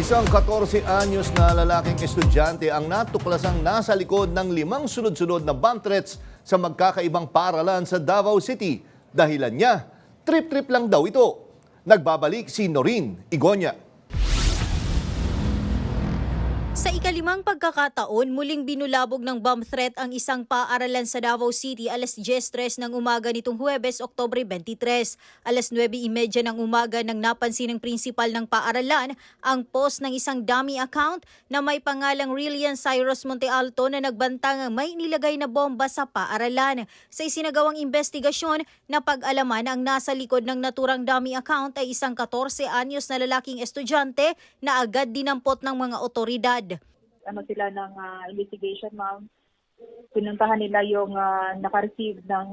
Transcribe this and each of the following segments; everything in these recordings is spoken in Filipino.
Isang 14 anyos na lalaking estudyante ang natuklasang nasa likod ng limang sunod-sunod na bomb threats sa magkakaibang paralan sa Davao City. Dahilan niya, trip-trip lang daw ito. Nagbabalik si Norin Igonya. Sa ikalimang pagkakataon, muling binulabog ng bomb threat ang isang paaralan sa Davao City alas 10.03 ng umaga nitong Huwebes, Oktobre 23. Alas 9.30 ng umaga nang napansin ng prinsipal ng paaralan ang post ng isang dummy account na may pangalang Rillian Cyrus Monte Alto na nagbantang may nilagay na bomba sa paaralan. Sa isinagawang investigasyon, napag-alaman ang nasa likod ng naturang dummy account ay isang 14 anyos na lalaking estudyante na agad dinampot ng mga otoridad. Ano sila ng ah, investigation, ma'am. Pinuntahan nila yung ah, naka-receive ng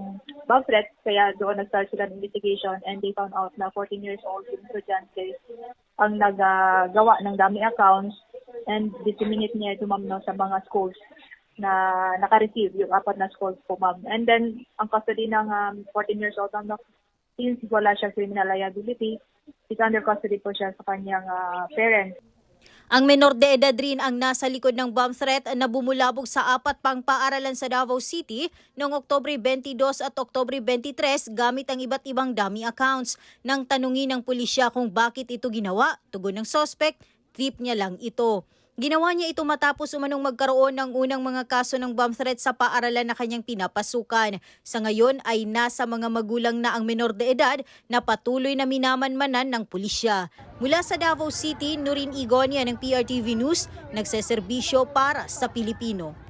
bomb threat, kaya doon nag-start sila ng investigation and they found out na 14 years old yung estudyante ang naggawa ng dummy accounts and disseminate niya ito, ma'am, no, sa mga schools na naka-receive yung apat na schools po, ma'am. And then, ang custody ng um, 14 years old, ma'am, no, since wala siyang criminal liability, is under custody po siya sa kanyang ah, parents. Ang menor de edad rin ang nasa likod ng bomb threat na bumulabog sa apat pang paaralan sa Davao City noong Oktobre 22 at Oktobre 23 gamit ang iba't ibang dummy accounts. Nang tanungin ng pulisya kung bakit ito ginawa, tugon ng suspect, trip niya lang ito. Ginawa niya ito matapos umanong magkaroon ng unang mga kaso ng bomb threat sa paaralan na kanyang pinapasukan. Sa ngayon ay nasa mga magulang na ang menor de edad na patuloy na minamanmanan ng pulisya. Mula sa Davao City, Nurin Igonia ng PRTV News, nagseserbisyo para sa Pilipino.